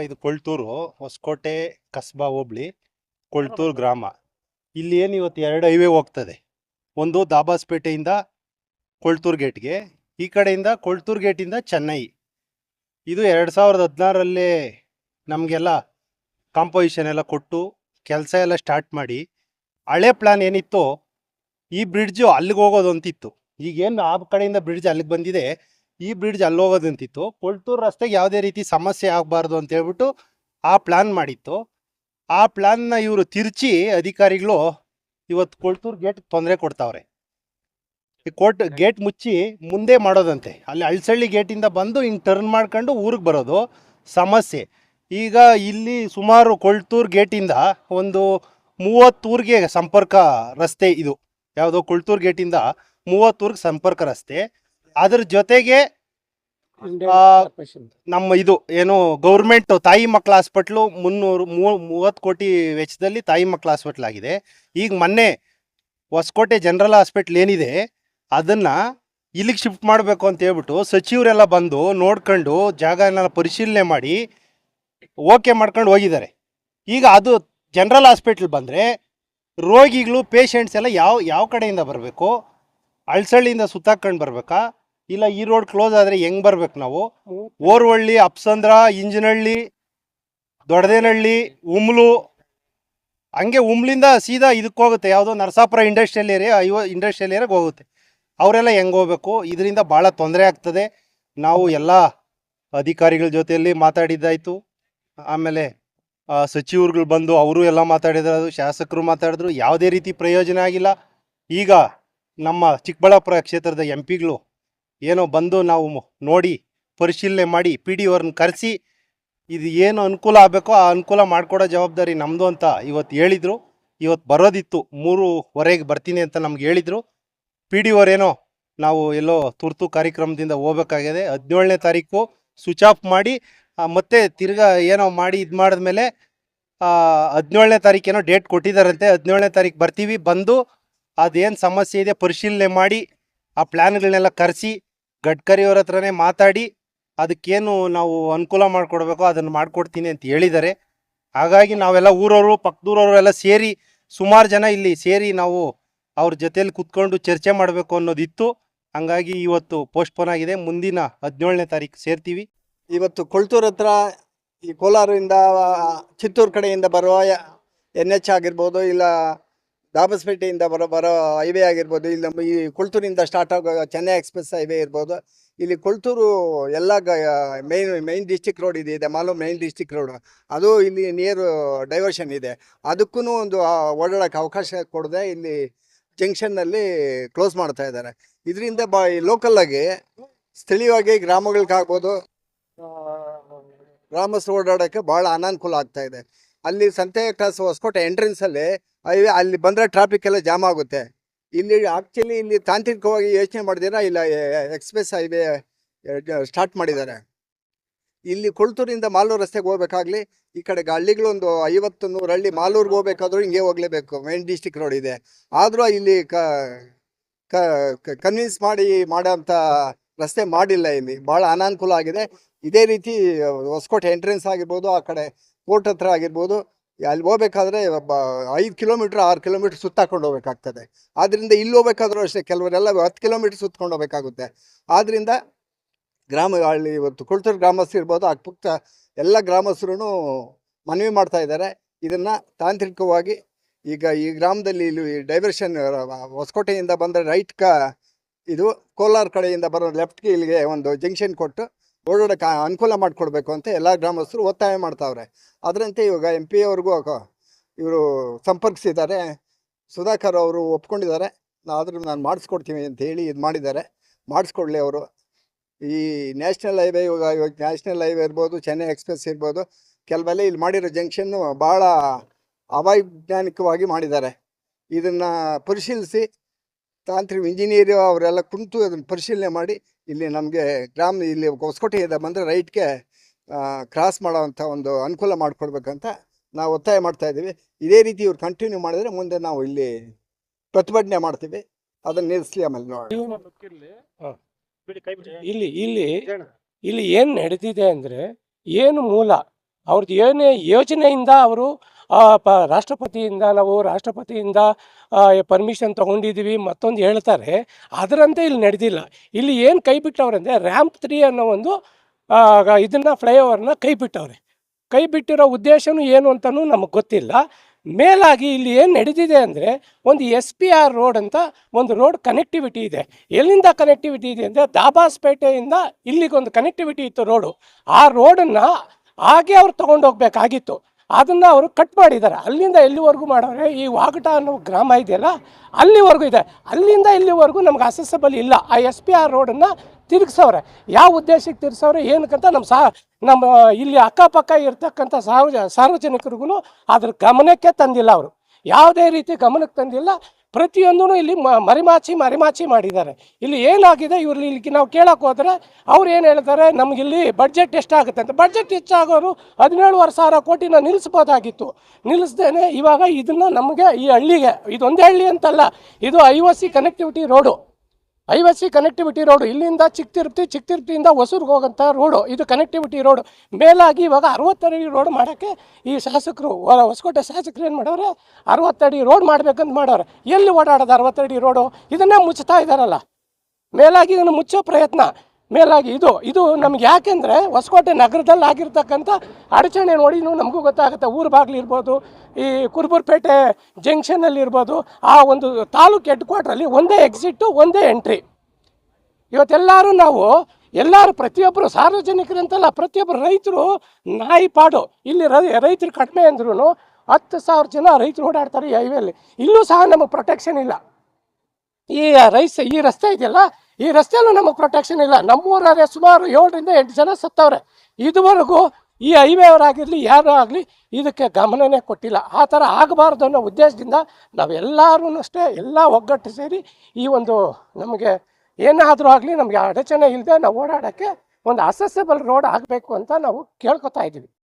ಇದು ಕೊಳ್ತೂರು ಹೊಸಕೋಟೆ ಕಸ್ಬಾ ಹೋಬ್ಳಿ ಕೊಳ್ತೂರು ಗ್ರಾಮ. ಇಲ್ಲಿ ಏನು ಇವತ್ತು ಎರಡು ಹೈವೇ ಹೋಗ್ತದೆ. ಒಂದು ದಾಬಾಸ್ಪೇಟೆಯಿಂದ ಕೊಳ್ತೂರು ಗೇಟ್ಗೆ ಈ ಕಡೆಯಿಂದ ಕೊಳ್ತೂರು ಗೇಟಿಂದ ಚೆನ್ನೈ. ಇದು ಎರಡು ಸಾವಿರದ ಹದಿನಾರಲ್ಲೇ ನಮಗೆಲ್ಲ ಕಾಂಪೋಸಿಷನ್ ಎಲ್ಲ ಕೊಟ್ಟು ಕೆಲಸ ಎಲ್ಲ ಸ್ಟಾರ್ಟ್ ಮಾಡಿ ಹಳೆ ಪ್ಲಾನ್ ಏನಿತ್ತು ಈ ಬ್ರಿಡ್ಜು ಅಲ್ಲಿಗೆ ಹೋಗೋದು ಅಂತಿತ್ತು. ಈಗೇನು ಆ ಕಡೆಯಿಂದ ಬ್ರಿಡ್ಜ್ ಅಲ್ಲಿಗೆ ಬಂದಿದೆ ಈ ಬ್ರಿಡ್ಜ್ ಅಲ್ಲಿ ಹೋಗೋದು ಅಂತಿತ್ತು. ಕೊಳ್ತೂರು ರಸ್ತೆಗೆ ಯಾವುದೇ ರೀತಿ ಸಮಸ್ಯೆ ಆಗಬಾರ್ದು ಅಂತ ಹೇಳ್ಬಿಟ್ಟು ಆ ಪ್ಲ್ಯಾನ್ ಮಾಡಿತ್ತು. ಆ ಪ್ಲ್ಯಾನ್ನ ಇವರು ತಿರ್ಚಿ ಅಧಿಕಾರಿಗಳು ಇವತ್ತು ಕೊಳ್ತೂರು ಗೇಟ್ ತೊಂದರೆ ಕೊಡ್ತಾವ್ರೆ. ಈ ಕೋರ್ಟ್ ಗೇಟ್ ಮುಚ್ಚಿ ಮುಂದೆ ಮಾಡೋದಂತೆ. ಅಲ್ಲಿ ಅಳ್ಸಳ್ಳಿ ಗೇಟಿಂದ ಬಂದು ಹಿಂಗೆ ಟರ್ನ್ ಮಾಡ್ಕೊಂಡು ಊರಿಗೆ ಬರೋದು ಸಮಸ್ಯೆ. ಈಗ ಇಲ್ಲಿ ಸುಮಾರು ಕೊಳ್ತೂರು ಗೇಟಿಂದ ಒಂದು ಮೂವತ್ತೂರಿಗೆ ಸಂಪರ್ಕ ರಸ್ತೆ ಇದು. ಯಾವುದೋ ಕೊಳ್ತೂರು ಗೇಟಿಂದ ಮೂವತ್ತೂರ್ಗೆ ಸಂಪರ್ಕ ರಸ್ತೆ. ಅದ್ರ ಜೊತೆಗೆ ನಮ್ಮ ಇದು ಏನು ಗೌರ್ಮೆಂಟ್ ತಾಯಿ ಮಕ್ಕಳ ಹಾಸ್ಪಿಟ್ಲು ಮುನ್ನೂರು ಮೂವತ್ತು ಕೋಟಿ ವೆಚ್ಚದಲ್ಲಿ ತಾಯಿ ಮಕ್ಕಳ ಹಾಸ್ಪಿಟ್ಲ್ ಆಗಿದೆ. ಈಗ ಮೊನ್ನೆ ಹೊಸಕೋಟೆ ಜನರಲ್ ಹಾಸ್ಪಿಟ್ಲ್ ಏನಿದೆ, ಅದನ್ನ ಇಲ್ಲಿಗೆ ಶಿಫ್ಟ್ ಮಾಡಬೇಕು ಅಂತ ಹೇಳ್ಬಿಟ್ಟು ಸಚಿವರೆಲ್ಲ ಬಂದು ನೋಡ್ಕೊಂಡು ಜಾಗನ ಪರಿಶೀಲನೆ ಮಾಡಿ ಓಕೆ ಮಾಡ್ಕೊಂಡು ಹೋಗಿದ್ದಾರೆ. ಈಗ ಅದು ಜನರಲ್ ಹಾಸ್ಪಿಟ್ಲ್ ಬಂದರೆ ರೋಗಿಗಳು ಪೇಷಂಟ್ಸ್ ಎಲ್ಲ ಯಾವ ಯಾವ ಕಡೆಯಿಂದ ಬರಬೇಕು? ಅಳ್ಸಳ್ಳಿಯಿಂದ ಸುತ್ತಾಕೊಂಡು ಬರ್ಬೇಕಾ? ಇಲ್ಲ, ಈ ರೋಡ್ ಕ್ಲೋಸ್ ಆದರೆ ಹೆಂಗ್ ಬರ್ಬೇಕು ನಾವು? ಓರ್ವಳ್ಳಿ, ಅಪ್ಸಂದ್ರ ಇಂಜನಹಳ್ಳಿ ದೊಡ್ಡದೇನಹಳ್ಳಿ ಉಮ್ಲು. ಹಂಗೆ ಉಮ್ಲಿಂದ ಸೀದಾ ಇದಕ್ಕೆ ಹೋಗುತ್ತೆ. ಯಾವುದೋ ನರಸಾಪುರ ಇಂಡಸ್ಟ್ರಿಯಲ್ ಏರಿಯಾ ಐವ ಇಂಡಸ್ಟ್ರಿಯಲ್ ಏರಿಯಾಗೆ ಹೋಗುತ್ತೆ. ಅವರೆಲ್ಲ ಹೆಂಗೆ ಹೋಗ್ಬೇಕು? ಇದರಿಂದ ಭಾಳ ತೊಂದರೆ ಆಗ್ತದೆ. ನಾವು ಎಲ್ಲ ಅಧಿಕಾರಿಗಳ ಜೊತೆಯಲ್ಲಿ ಮಾತಾಡಿದ್ದಾಯಿತು. ಆಮೇಲೆ ಸಚಿವರುಗಳು ಬಂದು ಅವರು ಎಲ್ಲ ಮಾತಾಡಿದ್ರು, ಶಾಸಕರು ಮಾತಾಡಿದ್ರು. ಯಾವುದೇ ರೀತಿ ಪ್ರಯೋಜನ ಆಗಿಲ್ಲ. ಈಗ ನಮ್ಮ ಚಿಕ್ಕಬಳ್ಳಾಪುರ ಕ್ಷೇತ್ರದ ಎಂ ಪಿಗಳು ಏನೋ ಬಂದು ನಾವು ನೋಡಿ ಪರಿಶೀಲನೆ ಮಾಡಿ ಪಿ ಡಿ ಅವ್ರನ್ನ ಕರೆಸಿ ಇದು ಏನು ಅನುಕೂಲ ಆಗಬೇಕೋ ಆ ಅನುಕೂಲ ಮಾಡಿಕೊಡೋ ಜವಾಬ್ದಾರಿ ನಮ್ಮದು ಅಂತ ಇವತ್ತು ಹೇಳಿದರು. ಇವತ್ತು ಬರೋದಿತ್ತು. ಮೂರುವರೆಗೆ ಬರ್ತೀನಿ ಅಂತ ನಮ್ಗೆ ಹೇಳಿದರು. ಪಿ ಡಿ ಏನೋ ನಾವು ಎಲ್ಲೋ ತುರ್ತು ಕಾರ್ಯಕ್ರಮದಿಂದ ಹೋಗ್ಬೇಕಾಗಿದೆ. ಹದಿನೇಳನೇ ತಾರೀಕು ಸ್ವಿಚ್ ಆಫ್ ಮಾಡಿ ಮತ್ತೆ ತಿರ್ಗಾ ಏನೋ ಮಾಡಿ ಇದು ಮಾಡಿದ್ಮೇಲೆ ಹದಿನೇಳನೇ ತಾರೀಕೇನೋ ಡೇಟ್ ಕೊಟ್ಟಿದ್ದಾರಂತೆ. ಹದಿನೇಳನೇ ತಾರೀಕು ಬರ್ತೀವಿ. ಬಂದು ಅದೇನು ಸಮಸ್ಯೆ ಇದೆ ಪರಿಶೀಲನೆ ಮಾಡಿ, ಆ ಪ್ಲ್ಯಾನ್ಗಳನ್ನೆಲ್ಲ ಕರೆಸಿ ಗಡ್ಕರಿ ಅವ್ರ ಹತ್ರನೇ ಮಾತಾಡಿ ಅದಕ್ಕೇನು ನಾವು ಅನುಕೂಲ ಮಾಡಿಕೊಡ್ಬೇಕೋ ಅದನ್ನು ಮಾಡಿಕೊಡ್ತೀನಿ ಅಂತ ಹೇಳಿದ್ದಾರೆ. ಹಾಗಾಗಿ ನಾವೆಲ್ಲ ಊರವರು ಪಕ್ಕದೂರವರು ಎಲ್ಲ ಸೇರಿ ಸುಮಾರು ಜನ ಇಲ್ಲಿ ಸೇರಿ ನಾವು ಅವ್ರ ಜೊತೆಯಲ್ಲಿ ಕುತ್ಕೊಂಡು ಚರ್ಚೆ ಮಾಡಬೇಕು ಅನ್ನೋದಿತ್ತು. ಹಂಗಾಗಿ ಇವತ್ತು ಪೋಸ್ಟ್ಪೋನ್ ಆಗಿದೆ. ಮುಂದಿನ ಹದಿನೇಳನೇ ತಾರೀಕು ಸೇರ್ತೀವಿ. ಇವತ್ತು ಕೊಳ್ತೂರ್ ಹತ್ರ ಈ ಕೋಲಾರದಿಂದ, ಚಿತ್ತೂರು ಕಡೆಯಿಂದ ಬರುವ ಎನ್ ಎಚ್ ಆಗಿರ್ಬೋದು, ಇಲ್ಲ ದಾಬಸ್ಪೇಟೆಯಿಂದ ಬರೋ ಬರೋ ಹೈವೇ ಆಗಿರ್ಬೋದು ಇಲ್ಲಿ ನಮ್ಮ ಈ ಕೊಳ್ತೂರಿಂದ ಸ್ಟಾರ್ಟ್ ಆಗೋ ಚೆನ್ನೈ ಎಕ್ಸ್ಪ್ರೆಸ್ ಹೈವೇ ಇರ್ಬೋದು ಇಲ್ಲಿ ಕೊಳ್ತೂರು ಎಲ್ಲ ಮೈನ್ ಮೈನ್ ಡಿಸ್ಟಿಕ್ ರೋಡ್ ಇದೆ ಇದೆ ಮಾಲು ಮೈನ್ ಡಿಸ್ಟಿಕ್ ರೋಡ್ ಅದು ಇಲ್ಲಿ ನಿಯರ್ ಡೈವರ್ಷನ್ ಇದೆ. ಅದಕ್ಕೂ ಒಂದು ಓಡಾಡೋಕ್ಕೆ ಅವಕಾಶ ಕೊಡದೆ ಇಲ್ಲಿ ಜಂಕ್ಷನ್ನಲ್ಲಿ ಕ್ಲೋಸ್ ಮಾಡ್ತಾ ಇದ್ದಾರೆ. ಇದರಿಂದ ಬ ಲೋಕಲ್ಲಾಗಿ ಸ್ಥಳೀಯವಾಗಿ ಗ್ರಾಮಗಳಿಗಾಗ್ಬೋದು ಗ್ರಾಮಸ್ಥರು ಓಡಾಡೋಕ್ಕೆ ಭಾಳ ಅನಾನುಕೂಲ ಆಗ್ತಾ ಇದೆ. ಅಲ್ಲಿ ಸಂತೆ ಕ್ಲಾಸ್ ಹೊಸಕೋಟೆ ಎಂಟ್ರೆನ್ಸಲ್ಲಿ ಅಲ್ಲಿ ಬಂದರೆ ಟ್ರಾಫಿಕ್ ಎಲ್ಲ ಜಾಮ್ ಆಗುತ್ತೆ. ಇಲ್ಲಿ ಆಕ್ಚುಲಿ ಇಲ್ಲಿ ತಾಂತ್ರಿಕವಾಗಿ ಯೋಚನೆ ಮಾಡಿದಿರ ಇಲ್ಲ ಎಕ್ಸ್ಪ್ರೆಸ್ ಹೈವೇ ಸ್ಟಾರ್ಟ್ ಮಾಡಿದ್ದಾರೆ. ಇಲ್ಲಿ ಕೊಳ್ತೂರಿಂದ ಮಾಲೂರು ರಸ್ತೆಗೆ ಹೋಗ್ಬೇಕಾಗ್ಲಿ, ಈ ಕಡೆ ಹಳ್ಳಿಗಳು ಒಂದು ಐವತ್ತು ನೂರು ಹಳ್ಳಿ ಮಾಲೂರ್ಗೆ ಹೋಗ್ಬೇಕಾದ್ರೂ ಹಿಂಗೆ ಹೋಗ್ಲೇಬೇಕು ಮೇನ್ ಡಿಸ್ಟಿಕ್ ರೋಡ್ ಇದೆ. ಆದರೂ ಇಲ್ಲಿ ಕನ್ವಿನ್ಸ್ ಮಾಡಿ ಮಾಡೋಂಥ ರಸ್ತೆ ಮಾಡಿಲ್ಲ ಇಲ್ಲಿ ಭಾಳ ಅನಾನುಕೂಲ ಆಗಿದೆ. ಇದೇ ರೀತಿ ಹೊಸಕೋಟೆ ಎಂಟ್ರೆನ್ಸ್ ಆಗಿರ್ಬೋದು, ಆ ಕಡೆ ಕೋರ್ಟ್ ಹತ್ರ ಆಗಿರ್ಬೋದು, ಅಲ್ಲಿ ಹೋಗ್ಬೇಕಾದ್ರೆ ಐದು ಕಿಲೋಮೀಟ್ರ್, ಆರು ಕಿಲೋಮೀಟ್ರ್ ಸುತ್ತಾಕೊಂಡು ಹೋಗ್ಬೇಕಾಗ್ತದೆ. ಆದ್ದರಿಂದ ಇಲ್ಲಿ ಹೋಗ್ಬೇಕಾದ್ರೂ ಅಷ್ಟೇ, ಕೆಲವರೆಲ್ಲ ಹತ್ತು ಕಿಲೋಮೀಟ್ರ್ ಸುತ್ಕೊಂಡು ಹೋಗ್ಬೇಕಾಗುತ್ತೆ. ಆದ್ದರಿಂದ ಗ್ರಾಮ ಅಲ್ಲಿ ಇವತ್ತು ಕುಳ್ತೂರು ಗ್ರಾಮಸ್ಥರು ಇರ್ಬೋದು ಅಕ್ಕಪಕ್ಕ ಎಲ್ಲ ಗ್ರಾಮಸ್ಥರೂ ಮನವಿ ಮಾಡ್ತಾ ಇದ್ದಾರೆ. ಇದನ್ನು ತಾಂತ್ರಿಕವಾಗಿ ಈಗ ಈ ಗ್ರಾಮದಲ್ಲಿ ಇಲ್ಲಿ ಡೈವರ್ಷನ್ ಹೊಸಕೋಟೆಯಿಂದ ಬಂದರೆ ರೈಟ್ ಕ ಇದು ಕೋಲಾರ ಕಡೆಯಿಂದ ಬರೋ ಲೆಫ್ಟ್ಗೆ ಇಲ್ಲಿಗೆ ಒಂದು ಜಂಕ್ಷನ್ ಕೊಟ್ಟು ಓಡಾಡೋಕೆ ಅನುಕೂಲ ಮಾಡಿಕೊಡ್ಬೇಕು ಅಂತ ಎಲ್ಲ ಗ್ರಾಮಸ್ಥರು ಒತ್ತಾಯ ಮಾಡ್ತಾವ್ರೆ. ಅದರಂತೆ ಇವಾಗ ಎಂ ಪಿ ಅವ್ರಿಗೂ ಇವರು ಸಂಪರ್ಕಿಸಿದ್ದಾರೆ. ಸುಧಾಕರ್ ಅವರು ಒಪ್ಕೊಂಡಿದ್ದಾರೆ. ಆದರೂ ನಾನು ಮಾಡಿಸ್ಕೊಡ್ತೀನಿ ಅಂತ ಹೇಳಿ ಇದು ಮಾಡಿದ್ದಾರೆ. ಮಾಡಿಸ್ಕೊಡ್ಲಿ ಅವರು. ಈ ನ್ಯಾಷನಲ್ ಹೈವೇ ಇವಾಗ ಇವಾಗ ನ್ಯಾಷನಲ್ ಹೈವೇ ಇರ್ಬೋದು, ಚೆನ್ನೈ ಎಕ್ಸ್ಪ್ರೆಸ್ ಇರ್ಬೋದು, ಕೆಲವೆಲ್ಲ ಇಲ್ಲಿ ಮಾಡಿರೋ ಜಂಕ್ಷನ್ನು ಭಾಳ ಅವೈಜ್ಞಾನಿಕವಾಗಿ ಮಾಡಿದ್ದಾರೆ. ಇದನ್ನು ಪರಿಶೀಲಿಸಿ ತಾಂತ್ರಿಕ ಇಂಜಿನಿಯರ್ ಅವರೆಲ್ಲ ಕುಂತು ಅದನ್ನು ಪರಿಶೀಲನೆ ಮಾಡಿ ಇಲ್ಲಿ ನಮಗೆ ಗ್ರಾಮ ಇಲ್ಲಿ ಹೊಸಕೋಟೆಯಿಂದ ಬಂದರೆ ರೈಟ್ಗೆ ಕ್ರಾಸ್ ಮಾಡೋವಂಥ ಒಂದು ಅನುಕೂಲ ಮಾಡಿಕೊಡ್ಬೇಕಂತ ನಾವು ಒತ್ತಾಯ ಮಾಡ್ತಾ ಇದ್ದೀವಿ. ಇದೇ ರೀತಿ ಇವ್ರು ಕಂಟಿನ್ಯೂ ಮಾಡಿದರೆ ಮುಂದೆ ನಾವು ಇಲ್ಲಿ ಪ್ರತಿಭಟನೆ ಮಾಡ್ತೀವಿ. ಅದನ್ನ ನಿಲ್ಲಿಸ್ಲಿ ಆಮೇಲೆ ನೋಡಿ ಇಲ್ಲಿ ಇಲ್ಲಿ ಇಲ್ಲಿ ಏನು ನಡೆದಿದೆ ಅಂದ್ರೆ ಏನು ಮೂಲ ಅವ್ರದ್ದು ಏನೇ ಯೋಜನೆಯಿಂದ ಅವರು ಪ ರಾಷ್ಟ್ರಪತಿಯಿಂದ ನಾವು ರಾಷ್ಟ್ರಪತಿಯಿಂದ ಪರ್ಮಿಷನ್ ತೊಗೊಂಡಿದ್ದೀವಿ, ಮತ್ತೊಂದು ಹೇಳ್ತಾರೆ. ಅದರಂತೆ ಇಲ್ಲಿ ನಡೆದಿಲ್ಲ. ಇಲ್ಲಿ ಏನು ಕೈ ಬಿಟ್ಟವ್ರಂದರೆ ರ್ಯಾಂಪ್ ತ್ರೀ ಅನ್ನೋ ಒಂದು ಇದನ್ನು ಫ್ಲೈಓವರ್ನ ಕೈ ಬಿಟ್ಟವ್ರೆ. ಕೈ ಬಿಟ್ಟಿರೋ ಉದ್ದೇಶನೂ ಏನು ಅಂತಲೂ ನಮಗೆ ಗೊತ್ತಿಲ್ಲ. ಮೇಲಾಗಿ ಇಲ್ಲಿ ಏನು ನಡೆದಿದೆ ಅಂದರೆ, ಒಂದು ಎಸ್ ಪಿ ಆರ್ ರೋಡ್ ಅಂತ ಒಂದು ರೋಡ್ ಕನೆಕ್ಟಿವಿಟಿ ಇದೆ. ಎಲ್ಲಿಂದ ಕನೆಕ್ಟಿವಿಟಿ ಇದೆ ಅಂದರೆ, ದಾಬಾಸ್ಪೇಟೆಯಿಂದ ಇಲ್ಲಿಗೊಂದು ಕನೆಕ್ಟಿವಿಟಿ ಇತ್ತು ರೋಡು ಆ ರೋಡನ್ನು ಹಾಗೆ ಅವ್ರು ತೊಗೊಂಡೋಗ್ಬೇಕಾಗಿತ್ತು. ಅದನ್ನು ಅವರು ಕಟ್ ಮಾಡಿದ್ದಾರೆ. ಅಲ್ಲಿಂದ ಎಲ್ಲಿವರೆಗೂ ಮಾಡೋರೆ? ಈ ವಾಗಟ ಅನ್ನೋ ಗ್ರಾಮ ಇದೆಯಲ್ಲ, ಅಲ್ಲಿವರೆಗೂ ಇದೆ. ಅಲ್ಲಿಂದ ಇಲ್ಲಿವರೆಗೂ ನಮ್ಗೆ ಅಸೆಸಬಲ್ ಇಲ್ಲ. ಆ ಎಸ್ ಪಿ ಆರ್ ರೋಡನ್ನು ತಿರುಗಿಸವ್ರೆ. ಯಾವ ಉದ್ದೇಶಕ್ಕೆ ತಿರ್ಸವ್ರೆ ಏನಕ್ಕಂತ ನಮ್ಮ ಸಹ, ನಮ್ಮ ಇಲ್ಲಿ ಅಕ್ಕಪಕ್ಕ ಇರ್ತಕ್ಕಂಥ ಸಾರ್ವಜ, ಸಾರ್ವಜನಿಕರಿಗೂ ಅದ್ರ ಗಮನಕ್ಕೆ ತಂದಿಲ್ಲ ಅವರು. ಯಾವುದೇ ರೀತಿ ಗಮನಕ್ಕೆ ತಂದಿಲ್ಲ. ಪ್ರತಿಯೊಂದೂ ಇಲ್ಲಿ ಮರಿಮಾಚಿ ಮರಿಮಾಚಿ ಮಾಡಿದ್ದಾರೆ. ಇಲ್ಲಿ ಏನಾಗಿದೆ ಇವ್ರು ಇಲ್ಲಿ ನಾವು ಕೇಳಕ್ಕೆ ಹೋದರೆ ಅವ್ರು ಏನು ಹೇಳ್ತಾರೆ? ನಮಗಿಲ್ಲಿ ಬಡ್ಜೆಟ್ ಎಷ್ಟಾಗುತ್ತೆ ಅಂತ. ಬಡ್ಜೆಟ್ ಹೆಚ್ಚಾಗೋರು ಹದಿನೇಳುವರೆ ಸಾವಿರ ಕೋಟಿನ ನಿಲ್ಲಿಸ್ಬೋದಾಗಿತ್ತು ನಿಲ್ಲಿಸ್ದೇನೆ ಇವಾಗ ಇದನ್ನು ನಮಗೆ ಈ ಹಳ್ಳಿಗೆ, ಇದೊಂದೇ ಹಳ್ಳಿ ಅಂತಲ್ಲ, ಇದು I connectivity road I O C connectivity road ಇಲ್ಲಿಂದ ಚಿಕ್ಕ ತಿರುಪತಿ ಚಿಕ್ಕ ತಿರುಪತಿಯಿಂದ ಹೊಸೂರ್ಗೆ ಹೋಗೋಂಥ ರೋಡು ಇದು ಕನೆಕ್ಟಿವಿಟಿ ರೋಡು ಮೇಲಾಗಿ ಇವಾಗ ಅರವತ್ತಡಿ ರೋಡ್ ಮಾಡೋಕ್ಕೆ ಈ ಶಾಸಕರು ಹೊಸಕೋಟೆ ಶಾಸಕರು ಏನು ಮಾಡವ್ರೆ? ಅರವತ್ತಡಿ ರೋಡ್ ಮಾಡ್ಬೇಕಂತ ಮಾಡೋರು ಎಲ್ಲಿ ಓಡಾಡೋದು ಅರವತ್ತಡಿ ರೋಡು ಇದನ್ನೇ ಮುಚ್ಚುತ್ತಾ ಇದ್ದಾರಲ್ಲ ಮೇಲಾಗಿ ಇದನ್ನು ಮುಚ್ಚೋ ಪ್ರಯತ್ನ. ಮೇಲಾಗಿ ಇದು ಇದು ನಮ್ಗೆ ಯಾಕೆಂದರೆ ಹೊಸಕೋಟೆ ನಗರದಲ್ಲಿ ಆಗಿರ್ತಕ್ಕಂಥ ಅಡಚಣೆ ನೋಡಿ ನಮಗೂ ಗೊತ್ತಾಗುತ್ತೆ. ಊರು ಬಾಗಿಲು ಇರ್ಬೋದು, ಈ ಕುರುಬುರ್ಪೇಟೆ ಜಂಕ್ಷನಲ್ಲಿರ್ಬೋದು ಆ ಒಂದು ತಾಲೂಕು ಹೆಡ್ ಕ್ವಾರ್ಟ್ರಲ್ಲಿ ಒಂದೇ ಎಕ್ಸಿಟ್ಟು, ಒಂದೇ ಎಂಟ್ರಿ. ಇವತ್ತೆಲ್ಲರೂ ನಾವು ಎಲ್ಲರೂ ಪ್ರತಿಯೊಬ್ಬರು ಸಾರ್ವಜನಿಕರಂತಲ್ಲ, ಪ್ರತಿಯೊಬ್ಬರು ರೈತರು ನಾಯಿ ಪಾಡು. ಇಲ್ಲಿ ರೈತರು ಕಡಿಮೆ ಅಂದ್ರೂ ಹತ್ತು ಸಾವಿರ ಜನ ರೈತರು ಓಡಾಡ್ತಾರೆ ಈ ಹೈವೇಲಿ ಇಲ್ಲೂ ಸಹ ನಮಗೆ ಪ್ರೊಟೆಕ್ಷನ್ ಇಲ್ಲ. ಈ ರೈಸ್ ಈ ರಸ್ತೆ ಇದೆಯಲ್ಲ? ಈ ರಸ್ತೆಯಲ್ಲೂ ನಮಗೆ ಪ್ರೊಟೆಕ್ಷನ್ ಇಲ್ಲ. ನಮ್ಮೂರಾದ್ರೆ ಸುಮಾರು ಏಳರಿಂದ ಎಂಟು ಜನ ಸತ್ತವ್ರೆ. ಇದುವರೆಗೂ ಈ ಹೈವೇ ಅವರಾಗಿರಲಿ ಯಾರೂ ಆಗಲಿ ಇದಕ್ಕೆ ಗಮನನೇ ಕೊಟ್ಟಿಲ್ಲ. ಆ ಥರ ಆಗಬಾರ್ದು ಅನ್ನೋ ಉದ್ದೇಶದಿಂದ ನಾವೆಲ್ಲರೂ ಅಷ್ಟೇ ಎಲ್ಲ ಒಗ್ಗಟ್ಟು ಸೇರಿ ಈ ಒಂದು ನಮಗೆ ಏನಾದರೂ ಆಗಲಿ ನಮಗೆ ಅಡಚಣೆ ಇಲ್ಲದೆ ನಾವು ಓಡಾಡೋಕ್ಕೆ ಒಂದು ಅಸೆಸಬಲ್ ರೋಡ್ ಆಗಬೇಕು ಅಂತ ನಾವು ಕೇಳ್ಕೊತಾ ಇದ್ದೀವಿ.